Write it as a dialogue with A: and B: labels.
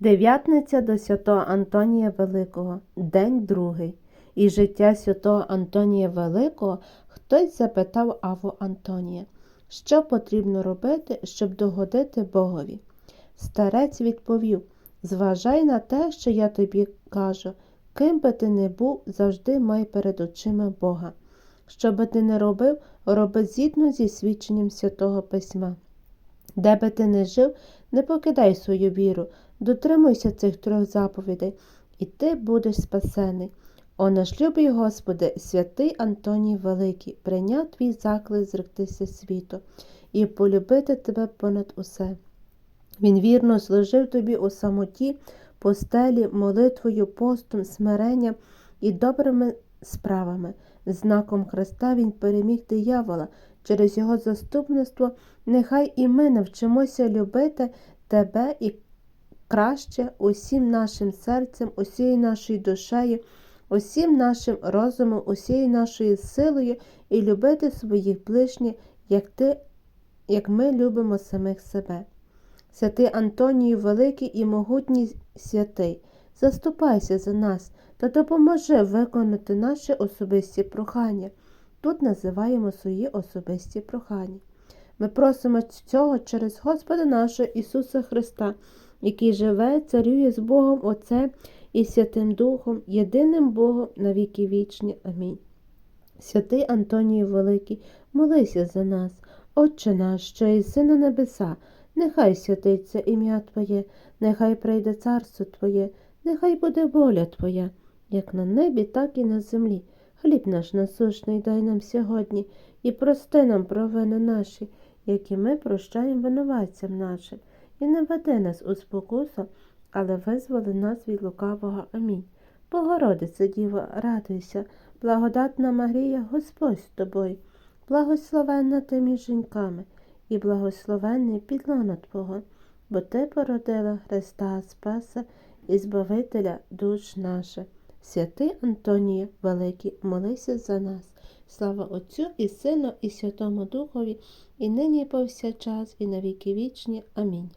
A: Дев'ятниця до святого Антонія Великого, день другий. І життя святого Антонія Великого хтось запитав Аву Антонія, що потрібно робити, щоб догодити Богові. Старець відповів Зважай на те, що я тобі кажу, ким би ти не був, завжди май перед очима Бога. Що би ти не робив, роби згідно зі свідченням святого Письма. Де би ти не жив, не покидай свою віру, дотримуйся цих трьох заповідей, і ти будеш спасений. О наш любий Господи, святий Антоній Великий, прийняв твій заклик зректися світу і полюбити тебе понад усе. Він вірно служив тобі у самоті, постелі, молитвою, постом, смиренням і добрими справами. Знаком Христа Він переміг диявола. Через його заступництво нехай і ми навчимося любити тебе і краще усім нашим серцем, усією нашою душею, усім нашим розумом, усією нашою силою і любити своїх ближніх, як ти, як ми любимо самих себе. Святий Антонію Великий і могутній святий, заступайся за нас та допоможи виконати наші особисті прохання. Тут називаємо свої особисті прохання. Ми просимо цього через Господа нашого Ісуса Христа, який живе, царює з Богом Отцем і Святим Духом, єдиним Богом на віки вічні. Амінь. Святий Антонію Великий, молися за нас, Отче наш, що єси на небеса, нехай святиться ім'я Твоє, нехай прийде царство Твоє, нехай буде воля Твоя, як на небі, так і на землі. Хліб наш насущний дай нам сьогодні, і прости нам провини наші, які ми прощаємо винуватцям нашим, і не веди нас у спокусу, але визволи нас від лукавого. Амінь. Богородице, Діво, радуйся, благодатна Марія, Господь з тобою, благословенна ти між жінками, і благословенний підлона Твого, бо Ти породила Христа Спаса і Збавителя душ наших. Святий Антонію Великий, молися за нас. Слава Отцю і Сину, і Святому Духові, і нині і повсякчас, і на віки вічні. Амінь.